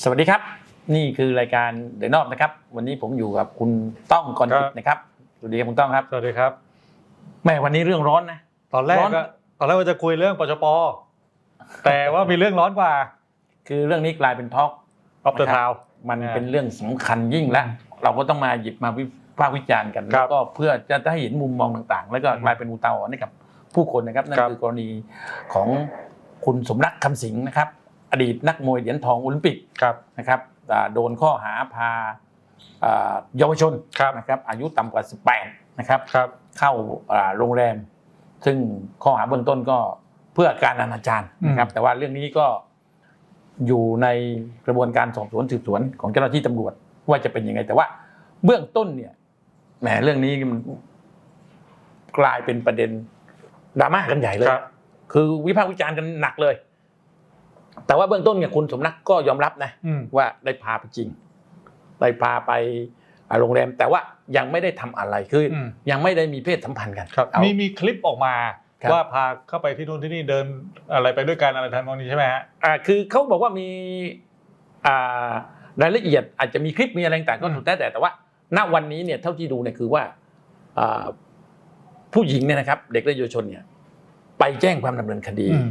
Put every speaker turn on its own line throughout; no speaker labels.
สวัสดีครับ นี่คือรายการเดนอบนะครับ วันนี้ผมอยู่กับคุณต้องกรกิจนะครับสวัสดีครับคุณต้องครับ
สวัสดีครับ
แหม่วันนี้เรื่องร้อนนะ
ตอนแรก
ร้อน
ก็ตอนแรกว่าจะคุยเรื่องปชปแต่ว่ามีเรื่องร้อนกว่า
คือเรื่องนี้กลายเป็นทอล์ก
ออฟเดอะ
นะครับ
ทาว
มัน
อ่า
เป็นเรื่องสำคัญยิ่งและเราก็ต้องมาหยิบมาวิพากษ์วิจารณ์กัน
ครั
แล้
บ
วก็เพื่อจะได้เห็นมุมมองต่างๆ แล้วก็
อืม
กลายเป็นอุทาหรณ์ให้กับผู้คนนะครับนั่น
ครับ
คือกรณีของคุณสมรักคำสิงห์นะครับ อดีตนักมวยเหรียญทองโอลิมปิก
ครับ
นะครับอ่าโดนข้อหาพาอ่าเยาวชน
ครับ
นะครับอายุต่ำกว่า 18 นะครับ
ครับ
เข้าอ่าโรงแรม ซึ่งข้อหาเบื้องต้นก็เพื่อการอนาจารนะครับ แต่ว่าเรื่องนี้ก็อยู่ในกระบวนการสอบสวนสืบสวนของเจ้าหน้าที่ตำรวจว่าจะเป็นยังไง แต่ว่าเบื้องต้นเนี่ยแหมเรื่องนี้มันกลายเป็นประเด็นดราม่ากันใหญ่เลย
ครับ
คือวิพากษ์วิจารณ์กันหนักเลย แต่ว่าเบื้องต้นเนี่ยคุณสมรักก็ยอมรับนะ
อืม
ว่าได้พาไปจริงได้พาไปอ่าโรงแรม แต่ว่ายังไม่ได้ทำอะไรคืออ
ม
ยังไม่ได้มีเพศสัมพันธ์กัน
ครับ
เอา
มีมีคลิปออกมา
ครับ
ว่าพาเข้าไปที่นู่นที่นี่เดินอะไรไปด้วยกันอะไรทำนองนี้ใช่ไหมฮะ
อ่าคือเขาบอกว่ามีอ่ารายละเอียดอาจจะมีคลิปมีอะไรต่างๆก็
อืม
สุดแต่แต่แต่ว่า ณวันนี้เนี่ยเท่าที่ดูเนี่ยคือว่าอ่าผู้หญิงเนี่ยนะครับ เด็กและเยาวชนเนี่ย ไปแจ้งความดำเนินคดี
อืม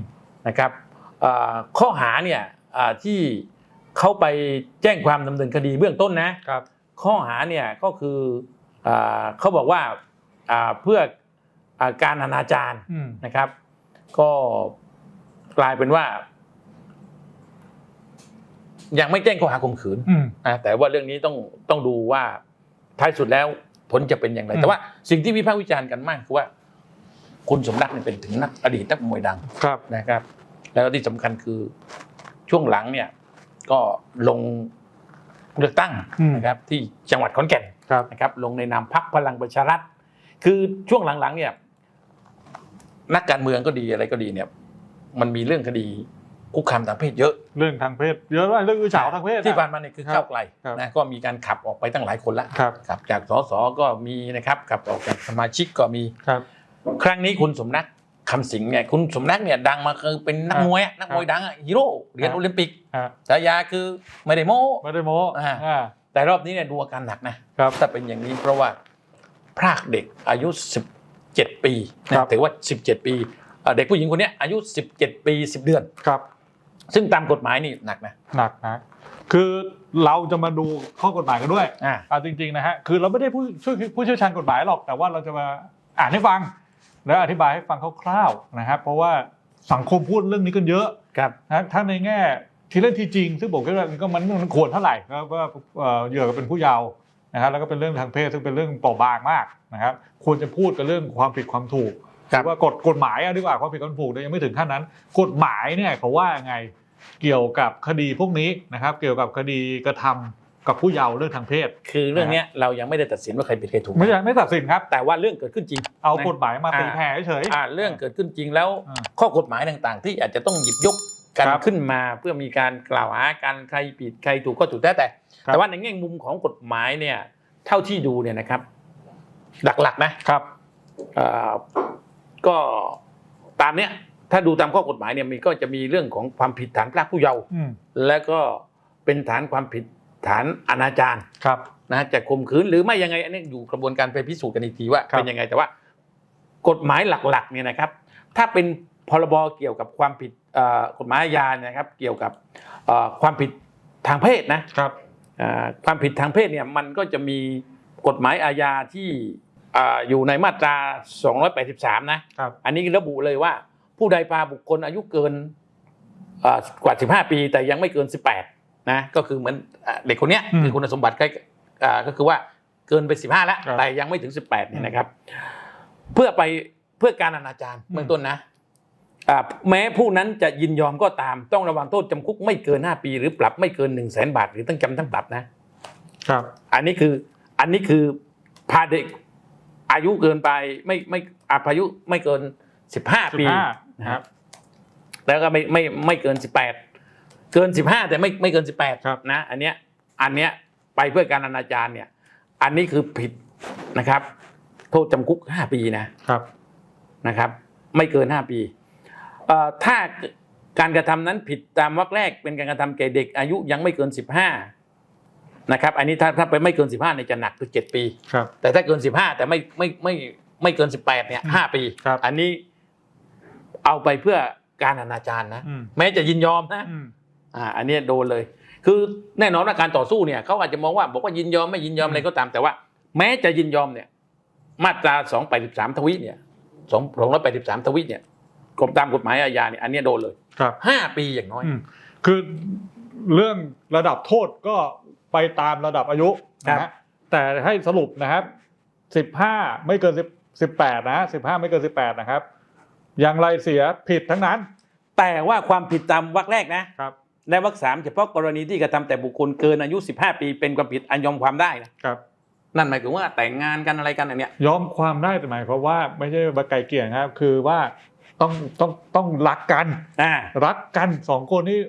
นะครับอ่า ข้อหาเนี่ยอ่าที่เขาไปแจ้งความดำเนินคดีเบื้องต้นนะ
ครับ
ข้อหาเนี่ยก็คืออาเขาบอกว่าอ่าเพื่ออาการอนาจาร
อืม
นะครับ ก็กลายเป็นว่า ยังไม่แจ้งข้อหาข่มขืน
อืม
นะแต่ว่าเรื่องนี้ต้องต้องดูว่าท้ายสุดแล้วผลจะเป็นอย่างไร
อืม
แต่ว่าสิ่งที่วิพากษ์วิจารณ์กันมากคือว่า คุณสมรักเนี่ยเป็นถึงนักอดีตนักมวยดัง
ครับ
นะครับ แล้วที่สำคัญคือช่วงหลังเนี่ยก็ลงเลือกตั้ง
อืม
นะครับที่จังหวัดขอนแก่น
ครับ
นะครับลงในนามพรรคพลังประชารัฐ คือช่วงหลังๆเนี่ยนักการเมืองก็ดีอะไรก็ดีเนี่ย มันมีเรื่องคดีคุกคามทางเพศเยอะ
เรื่องทางเพศเยอะมากเรื่องอื้อฉาวทางเพศ
ที่ผ่าน
อะ
มาเนี่ยคือ
ครับ
ก้าวไกล
ครับ
นะก็มีการขับออกไปตั้งหลายคนละ
ครับ
ขับจากสสก็มีนะครับขับออกจากสมาชิกก็มี
ครับ
ครั้งนี้คุณสมรัก คำสิงห์เนี่ยคุณสมรักเนี่ยดังมาคือเป็นนัก
ครับ
มวยอะนักมวยดังอะฮีโร่เหรียญ
ครับ
โอลิมปิก
ฮะ
ฉายาคือไม่ได้โม้
ไม่ได้โม้
อ่า
อ่า
แต่รอบนี้เนี่ยดูอาการหนักนะครับถ้าเป็นอย่างนี้เพราะว่าพรากเด็กอายุ 17 ปีนะครับถือว่า 17 ปีเอ่อเด็กผู้หญิงคนเนี้ยอายุ 17 ปี 10 เดือน
ครับ
ซึ่งตามกฎหมายนี่หนักนะ
หนักนะคือเราจะมาดูข้อกฎหมายกันด้วย
อ่า
เอาจริงๆนะฮะคือเราไม่ได้ผู้ช่วยผู้เชี่ยวชาญกฎหมายหรอกแต่ว่าเราจะมาอ่านให้ฟัง แล้วอธิบายให้ฟังคร่าวๆนะครับ เพราะว่าสังคมพูดเรื่องนี้กันเยอะ
ครับ
นะทั้งในแง่ที่เล่นที่จริง ซึ่งผมคิดว่ามันก็มันมันควรเท่าไหร่ก็ว่าเอ่อเหยื่อก็เป็นผู้เยาว์นะครับแล้วก็เป็นเรื่องทางเพศซึ่งเป็นเรื่องเปราะบางมากนะครับ ควรจะพูดกันเรื่องความผิดความถูก
ครับ
ว่ากฎกฎหมายอะดีกว่าความผิดความถูกเนี่ยยังไม่ถึงขั้นนั้น กฎหมายเนี่ยเขาว่ายังไงเกี่ยวกับคดีพวกนี้นะครับ เกี่ยวกับคดีกระทำ กับผู้เยาว์เรื่องทางเพศ
คือเรื่องเนี้ยเรายังไม่ได้ตัดสินว่าใครผิดใครถูก
ไม่ใช่ไม่ตัดสินครับ
แต่ว่าเรื่องเกิดขึ้นจริง
เอา
นะ
กฎหมายมาตี
อ่า
แผ่เฉย
อ่าเรื่องเกิดขึ้นจริงแล้ว
อ่า
ข้อกฎหมายต่างๆ ที่อาจจะต้องหยิบยกกัน
ครับ
ขึ้นมาเพื่อมีการกล่าวหาการใครผิดใครถูกก็ถูกแต่แต่
ครับ
แต่ว่าในแง่มุมของกฎหมายเนี่ย เท่าที่ดูเนี่ยนะครับ หลักๆนะครับเอ่อก็ตามเนี้ยถ้าดูตามข้อกฎหมายเนี่ยมีก็จะมีเรื่องของความผิดฐานพรากผู้เยาว์
อืม
และก็เป็นฐานความผิด ฐานอนาจาร
ครับ
นะจะข่มขืนหรือไม่ยังไงอันนี้อยู่กระบวนการไปพิสูจน์กันอีกทีว่า
ครับ
เป็นยังไงแต่ว่า กฎหมายหลักๆเนี่ยนะครับ ถ้าเป็นพรบเกี่ยวกับความผิดเอ่อกฎหมายอาญาเนยนะครับ เกี่ยวกับเอ่อความผิดทางเพศนะครับเอ่อความผิดทางเพศเนี่ยมันก็จะมีกฎหมายอาญาที่เอ่ออยู่ในมาตรา 283 นะครับอันนี้ระบุเลยว่า ผู้ใดพาบุคคลอายุเกินเอ่อกว่า 15 ปี แต่ยังไม่เกิน 18 นะก็คือเหมือนเอ่อเด็กคนเนี้ย
อืม
คือคุณสมบัติใกล้อ่าก็คือว่าเกินไป 15 แล้ว
ครับ
แต่ยังไม่ถึง 18เนี่ยนะครับ เพื่อไปเพื่อการอนาจาร
อืม
เบื้องต้นนะอ่าแม้ผู้นั้นจะยินยอมก็ตาม ต้องระวังโทษจำคุกไม่เกิน 5 ปี หรือปรับไม่เกิน 1 0 0 0 0แสนบาท หรือทั้งจำทั้งปรับนะ
ครับ
อันนี้คืออันนี้คือพาเด็กอายุเกินไปไม่ไม่อายุไม่เกิน 15 ปี
15
นะครับแล้วก็ไม่ไม่ไม่เกิน 18 เกิน 15 แต่ไม่ไม่เกิน
ครับ
18นะอันเนี้ยอันเนี้ยไปเพื่อการอนาจารเนี่ย อันนี้คือผิดนะครับ โทษจำคุก 5 ปีนะ
ครับ
นะครับ ไม่เกิน 5 ปีเอ่อถ้าการกระทำนั้นผิดตามวรรคแรกเป็นการกระทำแก่เด็กอายุยังไม่เกิน 15นะครับอันนี้ถ้าถ้าไปไม่เกิน 15เนี่ยจะหนักคือ 7 ปี
ครับ
แต่ถ้าเกิน 15 แต่ไม่ไม่ไม่ไม่เกิน 18เนี่ยห้าปี
ครับ
อันนี้เอาไปเพื่อการอนาจารนะ
อืม
แม้จะยินยอมนะ
อืม
อ่าอันเนี้ยโดนเลย คือแน่นอนว่าการต่อสู้เนี่ยเขาอาจจะมองว่าบอกว่ายินยอมไม่ยินยอมอะไรก็ตามแต่ว่า แม้จะยินยอมเนี่ย มาตราสองแปดสิบสามทวิเนี่ยสองสองร้อยแปดสิบสามทวิเนี่ยกรมตามกฎหมายอาญาเนี่ยอันเนี้ยโดนเลย
ครับ
ห้าปีอย่างน้อย
อืมคือเรื่องระดับโทษก็ไปตามระดับอายุ
ครับ
นะฮะแต่ให้สรุปนะครับสิบห้าไม่เกินสิบสิบแปดนะสิบห้าไม่เกินสิบแปดนะครับ อย่างไรเสียผิดทั้งนั้น
แต่ว่าความผิดตามวรรคแรกนะ
ครับ
ในวรรคสามเฉพาะกรณีที่กระทำแต่บุคคลเกินอายุ 15 ปีเป็นความผิดอันยอมความได้นะครับ นั่นหมายถึงว่าแต่งงานกันอะไรกันอันเนี้ย
ยอมความได้แต่หมายความว่าไม่ใช่มาไกลเกลี่ยนะครับ คือว่าต้องต้องต้องรักกัน
อ่า
รักกันสองคนที่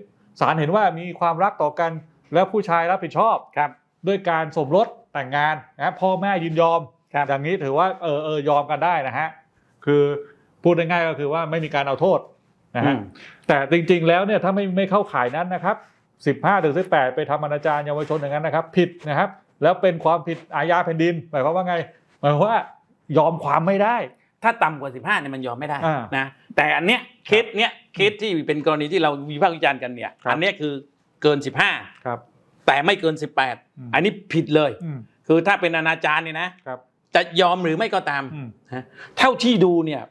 ศาลเห็นว่ามีความรักต่อกัน แล้วผู้ชายรับผิดชอบ
ครับ
ด้วยการสมรสแต่งงานนะพ่อแม่ยินยอม
ครับ
อย่างนี้ถือว่าเออเออยอมกันได้นะฮะคือพูดง่ายๆก็คือว่าไม่มีการเอาโทษ นะฮะ
อืม
แต่จริงๆแล้วเนี่ยถ้าไม่ไม่เข้าข่ายนั้นนะครับ 15ถึง18 ไปทำอนาจารเยาวชนอย่างนั้นนะครับ ผิดนะครับ แล้วเป็นความผิดอาญาแผ่นดินหมายความว่าไงหมายความว่ายอมความไม่ได้
ถ้าต่ำกว่า 15เนี่ยมันยอมไม่ได้
อ่า
นะแต่อันเนี้ยเคสเนี้ยเคสที่เป็นกรณีที่เราวิพากษ์วิจารณ์กันเนี่ย
ครับ
อันเนี้ยคือเกิน
ครับ
15แต่ไม่เกิน
อืม
18 อันนี้ผิดเลย
อืม
คือถ้าเป็นอนาจารเนี่ยนะครับจะยอมหรือไม่ก็ตาม
อืม
นะเท่าที่ดูเนี่ย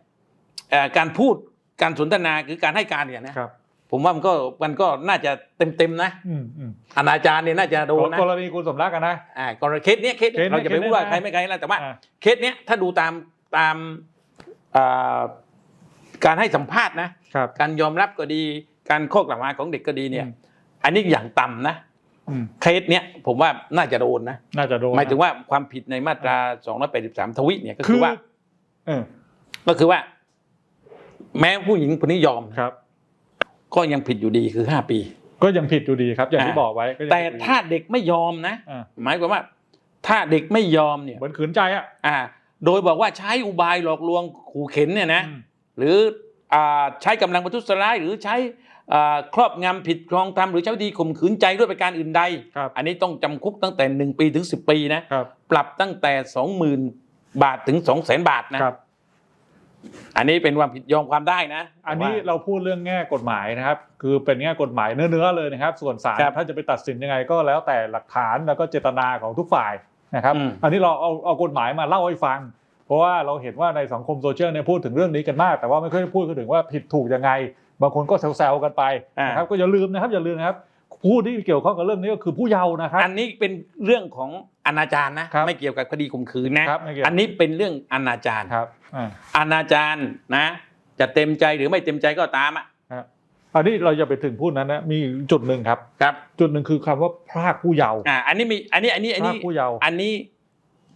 เอ่อการพูด การสนทนาคือการให้การเนี่ยนะครับ ผมว่ามันก็มันก็น่าจะเต็มเต็มๆนะ
อืมอืม
อนาจารเนี่ยน่าจะโดนนะ
กรณีคุณสมรักกันนะ
อ่ากรณีเคสเนี้ยเคส
เคสเนี้ย
เราจะไปพูดว่า
เคสเนี้ย
ใครไม่ใครแล้วแต่ว่า
อ่า
เคสเนี้ยถ้าดูตามตามอ่าการให้สัมภาษณ์นะ
ครับ
การยอมรับก็ดี การข้อกล่าวหาของเด็กก็ดีเนี่ย
อืม
อันนี้อย่างต่ำนะ
อืม
เคสเนี้ยผมว่าน่าจะโดนนะ
น่าจะโดน
หมายถึงว่าความผิดในมาตรา 283 ทวิเนี่ยก็
คื
คือ
อ
ว่า
เออ
ก็คือว่า แม้ผู้หญิงคนนี้ยอม
ครับ
ก็ยังผิดอยู่ดีคือ5ปี
ก็ยังผิดอยู่ดีครับ อย่างที่
อ่า
บอกไว้ก็ยัง
แต่
ผิดอยู่ดี
ถ้าเด็กไม่ยอมนะ
อ่า
หมายความว่า ถ้าเด็กไม่ยอมเนี่ย
เหมือนขืนใจอะ
อ่า โดยบอกว่าใช้อุบายหลอกลวงขู่เข็นเนี่ยนะ
อืม
หรืออ่าใช้กำลังประทุษร้ายหรือใช้อ่าครอบงำผิดครองธรรมหรือใช้วิธีข่มขืนใจด้วยประการอื่นใด
ครับ
อันนี้ต้องจำคุกตั้งแต่ 1 ปีถึง 10 ปีนะ ครับปรับตั้งแต่ 20,000 บาทถึง 200,000 บาทนะครับ อันนี้เป็นความผิดยอมความได้นะ
อันนี้
ว่า
เราพูดเรื่องแง่กฎหมายนะครับ คือเป็นแง่กฎหมายเนื้อๆเลยนะครับ ส่วนศาล
ครับ
ถ้าจะไปตัดสินยังไงก็แล้วแต่หลักฐานแล้วก็เจตนาของทุกฝ่ายนะครับ
อืม
อันนี้เราเอาเอากฎหมายมาเล่าให้ฟัง เพราะว่าเราเห็นว่าในสังคมโซเชียลเนี่ยพูดถึงเรื่องนี้กันมาก แต่ว่าไม่ค่อยพูดกันถึงว่าผิดถูกยังไง บางคนก็แซวๆกันไปนะครับก็อย่าลืมนะครับอย่าลืมนะครับผู้ที่เกี่ยวข้องกับเรื่องนี้ก็คือผู้เยาว์นะครับ
อันนี้เป็นเรื่องของ อนาจารนะ ครับไม่เกี่ยวกับคดีข่มขืนนะครับ
ไม่เกี่ยว
อันนี้เป็นเรื่องอนาจาร
ครับอ่า
อนาจารนะ จะเต็มใจหรือไม่เต็มใจก็ตามอะ
ครับอันนี้เราจะไปถึงพูดนั้นนะมีจุดหนึ่งครับ
ครับ
จุดหนึ่งคือคำว่าพรากผู้เยาว์
อ่าอันนี้มีอันนี้อันนี้อัน
พรา
นี้
กผู้เยาว์
อันนี้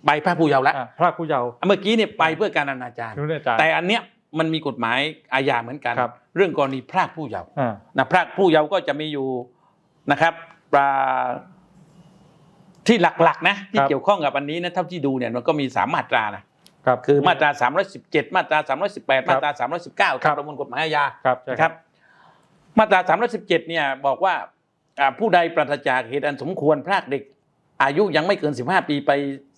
ใบพระผู้เยาว์แล้ว
อะพรากผู้เยาว์
เมื่อกี้เนี่ยไปเพื่อการอนาจาร
นี่อาจารย์
แต่อันเนี้ยมันมีกฎหมายอาญาเหมือนกัน
ครับ
เรื่องกรณีพรากผู้เยาว์
อ่า
นะพรากผู้เยาว์ก็จะมีอยู่นะครับปลา ที่หลักๆนะที่เกี่ยวข้องกับอันนี้นะเท่าที่ดูเนี่ยมันก็มีสามมาตรานะครับคือมาตรา 317 มาตรา 318 มาตรา 319
ครับ
ตามประมวลกฎหมายอาญา
ครับใช่
นะครับ มาตรา 317 เนี่ยบอกว่าอ่าผู้ใดปราศจากเหตุอันสมควรพรากเด็ก อายุยังไม่เกิน 15 ปีไป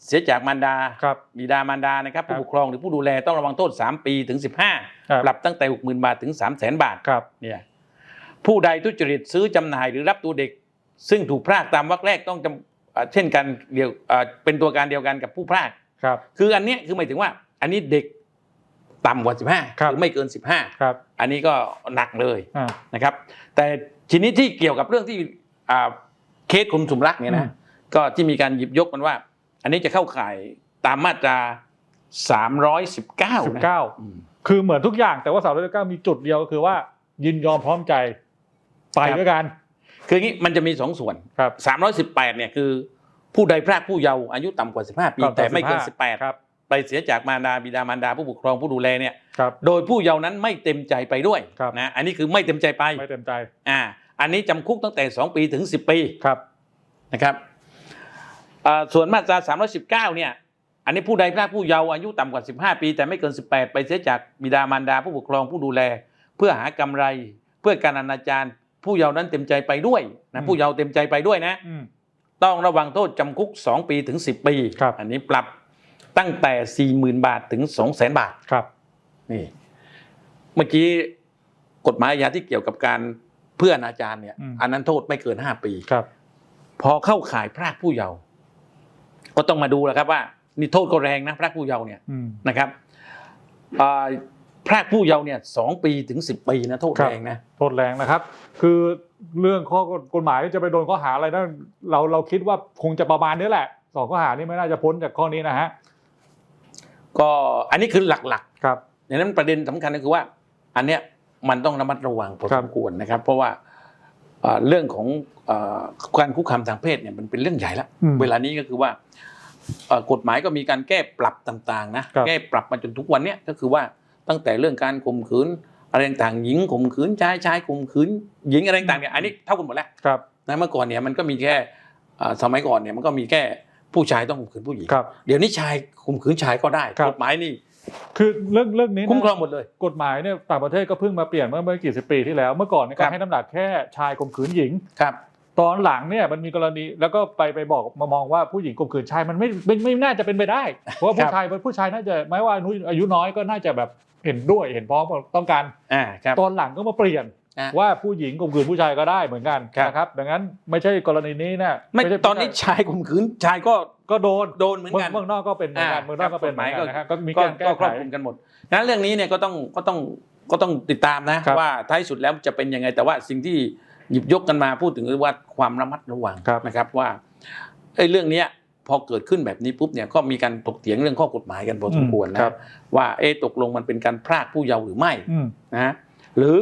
เสียจากมารดา
ครับ
บิดามารดานะครับ
ครับ
ผู้ปกครองหรือผู้ดูแลต้องระวังโทษ 3 ปีถึง
ครับ
15 ปรับตั้งแต่ 60,000 บาทถึง 300,000 บาท
ครับ
เนี่ยผู้ใดทุจริตซื้อจำหน่ายหรือรับตัวเด็ก ซึ่งถูกพรากตามวรรคแรกต้องจำอ่า เช่นกันเดียวอ่าเป็นตัวการเดียวกันกับผู้พราก
ครับ
คืออันเนี้ยคือหมายถึงว่า อันนี้เด็กต่ำกว่า 15
ครับ
หรือไม่เกิน 15
ครับ
อันนี้ก็หนักเลย
อ่า
นะครับ แต่ทีนี้ที่เกี่ยวกับเรื่องที่อ่าเคสคุณสุมรักเนี่ย
อื
นะ
ม
ก็ที่มีการหยิบยกมันว่า อันนี้จะเข้าข่ายตามมาตรา319
สิบ
นะ
เก้า
อืม
คือเหมือนทุกอย่างแต่ว่าสาวร้อยเก้ามีจุดเดียวก็คือว่ายินยอมพร้อมใจไป
ครับ
ด้วยกัน
คืออย่างนี้มันจะมีสองส่วน
ครับ
318เนี่ยคือ ผู้ใดพรากผู้เยาว์อายุต่ำกว่า15ปี
ต่ำกว่า
แต่ไม่เกิน
15
18
ครับ
ไปเสียจากมารดาบิดามารดาผู้ปกครองผู้ดูแลเนี่ย
ครับ
โดยผู้เยาว์นั้นไม่เต็มใจไปด้วย
ครับ
นะอันนี้คือไม่เต็มใจไป
ไม่เต็มใจ
อ่าอันนี้จำคุกตั้งแต่ 2 ปีถึง 10 ปี
ครับ
นะครับอ่าส่วนมาตรา 319 เนี่ยอันนี้ผู้ใดพรากผู้เยาว์อายุต่ำกว่า 15 ปี แต่ไม่เกิน 18 ไปเสียจากบิดามารดาผู้ปกครองผู้ดูแล เพื่อหากำไรเพื่อพื่อการอนาจาร ผู้เยาว์นั้นเต็มใจไปด้วย
อื
นะ
ม
ผู้เยาว์เต็มใจไปด้วยนะ
อืม
ต้องระวังโทษจำคุก 2 ปีถึง 10 ปี
ครับ
อันนี้ปรับตั้งแต่ 40,000 บาทถึง 200,000 บาท
ครับ
นี่เมื่อกี้กฎหมายอาญาที่เกี่ยวกับการเพื่ออนาจารเนี่ย
อืม
อันนั้นโทษไม่เกิน 5 ปี
ครับ
พอเข้าข่ายพรากผู้เยาว์ก็ต้องมาดูแล้วครับว่านี่โทษก็แรงนะพรากผู้เยาว์เนี่ย
อืม
นะครับอ่า พรากผู้เยาว์เนี่ยสองปีถึงสิบปีนะโทษ
ครับ
แรงนะ
โทษแรงนะครับ คือเรื่องข้อกฎหมายจะไปโดนข้อหาอะไรนั้นเราเราคิดว่าคงจะประมาณนี้แหละสองข้อหานี้ไม่น่าจะพ้นจากข้อนี้นะฮะ
ก็อันนี้คือหลัก
ครับ
ๆดังนั้นประเด็นสำคัญก็คือว่า อันเนี้ยมันต้องระมัดระวังพอ
ครั
ส
บ
มควรนะครับ เพราะว่าเอ่อเรื่องของเอ่อการคุกคามทางเพศเนี่ยมันเป็นเรื่องใหญ่ละ
อืม
เวลานี้ก็คือว่าเอ่อกฎหมายก็มีการแก้ปรับต่างๆนะครับแก้ปรับมาจนทุกวันเนี้ยก็คือว่า ตั้งแต่เรื่องการข่มขืนอะไรต่างๆหญิงข่มขืนชายชายข่มขืนหญิงอะไรต่างๆเนี่ยอันนี้เท่ากันหมดแล้ว
ครับ
นะเมื่อก่อนเนี่ยมันก็มีแค่อ่าสมัยก่อนเนี่ยมันก็มีแค่ผู้ชายต้องข่มขืนผู้หญิง
ครับ
เดี๋ยวนี้ชายข่มขืนชายก็ได้
ครับ
กฎหมายนี่
คือเรื่องเรื่องนี้นะ
คุ้มครองหมดเลย
กฎหมายเนี่ยต่างประเทศก็เพิ่งมาเปลี่ยนเมื่อไม่กี่สิบปีที่แล้วเมื่อก่อนเนี่ย
ครั
ก็
บ
ให้น้ำหนักแค่ชายข่มขืนหญิง
ครับ
ตอนหลังเนี่ยมันมีกรณีแล้วก็ไปไปบอกมามองว่าผู้หญิงข่มขืนชายมันไม่ไม่ไม่ไม่น่าจะเป็นไปได้ เพราะว่า
ครั
ผู้
บ
ชายผู้ชายน่าจะแม้ว่าอายุอายุน้อยก็น่าจะแบบเห็นด้วยเห็นพ้องต้องการ
อ่าครับ
ตอนหลังก็มาเปลี่ยน
อะ
ว่าผู้หญิงข่มขืนผู้ชายก็ได้เหมือนกัน
ครับ
นะครับ ดังนั้นไม่ใช่กรณีนี้นะ
ไม่
ใช่
ตอนนี้ชายข่มขืนชายก็
ก็โดน
โดนเหมือน
เมือง
กัน
เมืองนอกก็เป็นเหมือนกัน
อ่า
เมืองนอกก็เป็นเหมือนกัน
ครับ
นะครับก็มี
ก็
การแก้
ก็ค
ไข
รอบคลุมกันหมดงั้นเรื่องนี้เนี่ยก็ต้องก็ต้องก็ต้องติดตามนะ
ครับ
ว่าท้ายสุดแล้วจะเป็นยังไงแต่ว่าสิ่งที่ หยิบยกกันมาพูดถึงคือว่าความระมัดระวัง
ครับ
นะครับว่าไอ้เรื่องเนี้ยพอเกิดขึ้นแบบนี้ปุ๊บเนี่ยก็มีการถกเถียงเรื่องข้อกฎหมายกันพอสมควรนะครับ ว่าเอ๊ะตกลงมันเป็นการพรากผู้เยาว์หรือไม่
อืม
นะหรือ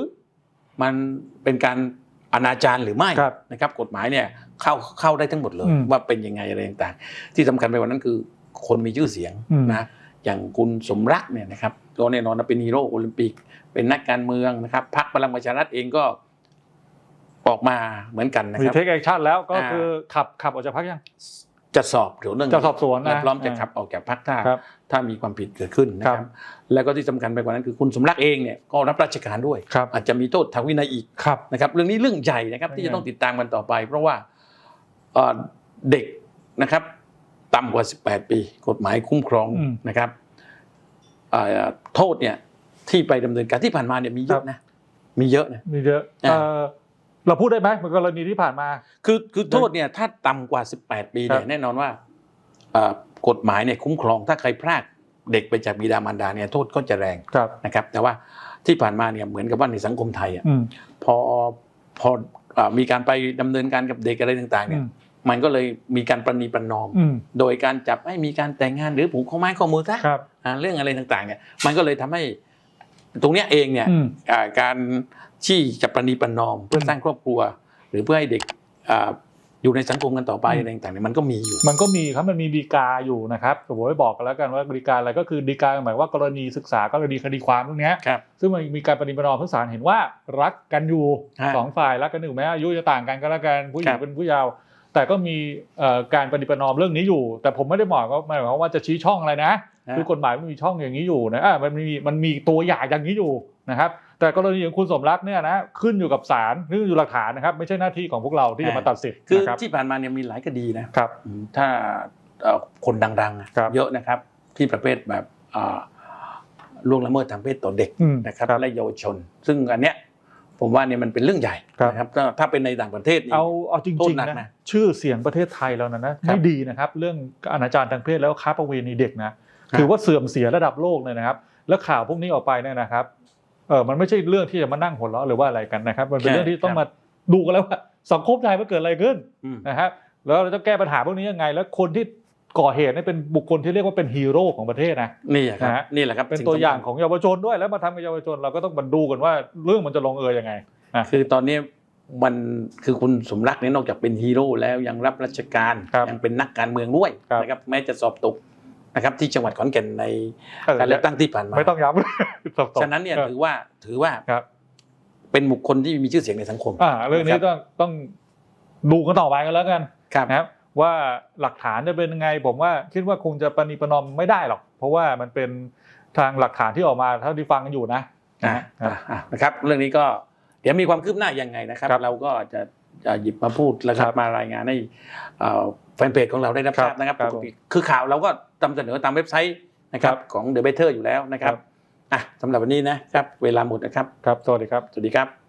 มันเป็นการอนาจารหรือไม่
ครับ
นะครับ กฎหมายเนี่ยเข้าเข้าได้ทั้งหมดเลย
อืม
ว่าเป็นยังไงอะไรต่างๆ ที่สำคัญไปกว่านั้นคือคนมีชื่อเสียง
อืม
นะอย่างคุณสมรักเนี่ยนะครับก็แน่นอนนะเป็นฮีโร่โอลิมปิก เป็นนักการเมืองนะครับพรรคพลังประชารัฐเองก็ ออกมาเหมือนกันนะ
มี
ครับ
เทคแอคชั่นแล้วก็
อ่า
คือขับขับออกจากพักยัง
จะสอบเกี่ยวเรื่อง
จะสอบสวนนะ
และพร้อมจะ
อ่า
ขับออกจากพรรคถ้า
ครับ
ถ้ามีความผิดเกิดขึ้นนะค
ครั
รับ
บ
แล้วก็ที่สำคัญไปกว่านั้นคือคุณสมรักเองเนี่ยก็รับราชการด้วย
ครับ
อาจจะมีโทษทางวินัยอีก
ครับ
นะครับเรื่องนี้เรื่องใหญ่นะครับ
เรื่อง
ที่จะ
ใหญ่
ต้องติดตามกันต่อไป เพราะว่าเอ่อเด็กนะครับต่ำกว่า 18 ปี กฎหมายคุ้มครอง
อืม
นะครับเอ่อโทษเนี่ยที่ไปดำเนินการที่ผ่านมาเนี่ยมีเย
ครั
อะ
บ
นะมีเยอะนะ
มีเยอะ
อ่า
เอ่อเราพูดได้ไหมเหมือนกรณีที่ผ่านมา
คือคือโทษเนี่ยถ้าต่ำกว่า 18 ปีเนี่
ครั
ย
บ
แน่นอนว่าเอ่อกฎหมายเนี่ยคุ้มครองถ้าใครพรากเด็กไปจากบิดามารดาเนี่ยโทษก็จะแรง
ครับ
นะครับ แต่ว่าที่ผ่านมาเนี่ยเหมือนกับว่าในสังคมไทยอะ
อืม
พอพอเอ่อมีการไปดำเนินการกับเด็กอะไรต่างๆ
อื
เนี่ย
ม
มันก็เลยมีการประนีประนอม
อืม
โดยการจับให้มีการแต่งงานหรือผูกข้อไม้ข้อมือซะ
ครับ
อ่าเรื่องอะไรต่างๆเนี่ยมันก็เลยทำให้ตรงเนี้ยเองเนี่ย
อืม
อ่าการ ที่จะประนีประนอม เพื่อ
อืม
สร้างครอบครัว หรือเพื่อให้เด็กอ่าอยู่ในสังคมกันต่อไป
อืม
อะไรต่างๆเนี่ยมันก็มีอยู่
มันก็มีครับมันมีดีกาอยู่นะครับผมไว้บอกกันแล้วกันว่าดีกาอะไรก็คือดีกาหมายว่ากรณีศึกษากรณีคดีความพวกเนี้ย
ครับ
ซึ่งมันมีการปฏิบัตินอมทุกศาลเห็นว่ารักกันอยู่
ฮะ
สองฝ่ายรักกันอยู่แม้อายุจะต่างกันก็แล้วกันผู้หญิ
ค
ง
รับ
เป็นผู้เยาว์แต่ก็มีเอ่อการปฏิบัตินอมเรื่องนี้อยู่ แต่ผมไม่ได้บอกว่าหมายความว่าจะชี้ช่องอะไรนะ
นะ
คือกฎหมายมันมีช่องอย่างนี้อยู่นะอะมันมีมันมีตัวอย่างอย่างนี้อยู่ นะครับแต่กรณีของคุณสมรักเนี่ยนะขึ้นอยู่กับศาลขึ้นอยู่หลักฐานนะครับ ไม่ใช่หน้าที่ของพวกเราที่จะมาตัดสิน
คือ
นะครับ
ที่ผ่านมาเนี่ยมีหลายคดีนะ
ครับ
อืมถ้าเอ่อคนดังๆอะ
ครับ
เยอะนะครับ ที่ประเภทแบบอ่าล่วงละเมิดทางเพศต่อเด็ก
อืม
นะครับและเยาวชน ซึ่งอันเนี้ยผมว่าเนี่ยมันเป็นเรื่องใหญ่
ครับ
นะครับถ้าถ้าเป็นในต่างประเทศนี่
เอาเอาจ
โท
ริ
ษ
ง
หนัก
ๆ
นะ
นะชื่อเสียงประเทศไทยเรานะนะครับไม่ดีนะครับ เรื่องอนาจารทางเพศแล้วค้าประเวณีเด็กนะถือว่าเสื่อมเสียระดับโลกเลยนะครับ แล้วข่าวพวกนี้ออกไปเนี่ยนะครับ เออมันไม่ใช่เรื่องที่จะมานั่งหัวเราะหรือว่าอะไรกันนะครับมันเป็น
ใช่
เรื่องที่ต้อง
ครับ
มาดูกันแล้วว่าสังคมไทยมันเกิดอะไรขึ้น
อืม
นะครับแล้วเราจะแก้ปัญหาพวกนี้ยังไง แล้วคนที่ก่อเหตุเนี่ยเป็นบุคคลที่เรียกว่าเป็นฮีโร่ของประเทศนะ
นี่อะครับ
นะฮะ
นี่แหละครับ
เป็น
สิ่
ตัวอย่าง
สำคัญ
ของเยาวชนด้วยแล้วมาทำกับเยาวชนเราก็ต้องมาดูกันว่าเรื่องมันจะลงเอยยังไง
คือตอนนี้มันคือคุณสมรักเนี่ยนอกจากเป็นฮีโร่แล้วยังรับราชการ
ครับ
ยังเป็นนักการเมืองด้วย
ครับ
นะครับแม้จะสอบตก นะครับที่จังหวัดขอนแก่นใน
เออ
การเลือกตั้งที่ผ่านมา
ไม่ต้องย้ำสับส
ฉะนั้นเนี่ยถือว่าถือว่า
ครับ
เป็นบุคคลที่มีชื่อเสียงในสังคม
อ่าเรื่องนี้
นะครับ
ต้องต้องดูกันต่อไปกันแล้วกัน
ครับ
นะครับว่าหลักฐานจะเป็นยังไง ผมว่าคิดว่าคงจะปณีประนอมไม่ได้หรอก เพราะว่ามันเป็นทางหลักฐานที่ออกมาเท่าที่ฟังกันอยู่นะ
อะ
นะ
อะอะนะครับ เรื่องนี้ก็เดี๋ยวมีความคืบหน้ายังไงนะครับ
ครับ
เราก็จะจะ หยิบมาพูดแล้วครั
ครับบ
มารายงานให้เอ่อแฟนเพจของเราได้รับ
ค
ท
รับ
ราบนะครับ
ครับ
ปกติคือข่าวเราก็นำเสนอตามเว็บไซต์นะครับ
ครับ
ของ The Better อยู่แล้วนะครับ
ครับ
อะสำหรับวันนี้นะครับ เวลาหมดนะครับ
ครับสวัสดีครับ
สวัสดีครับ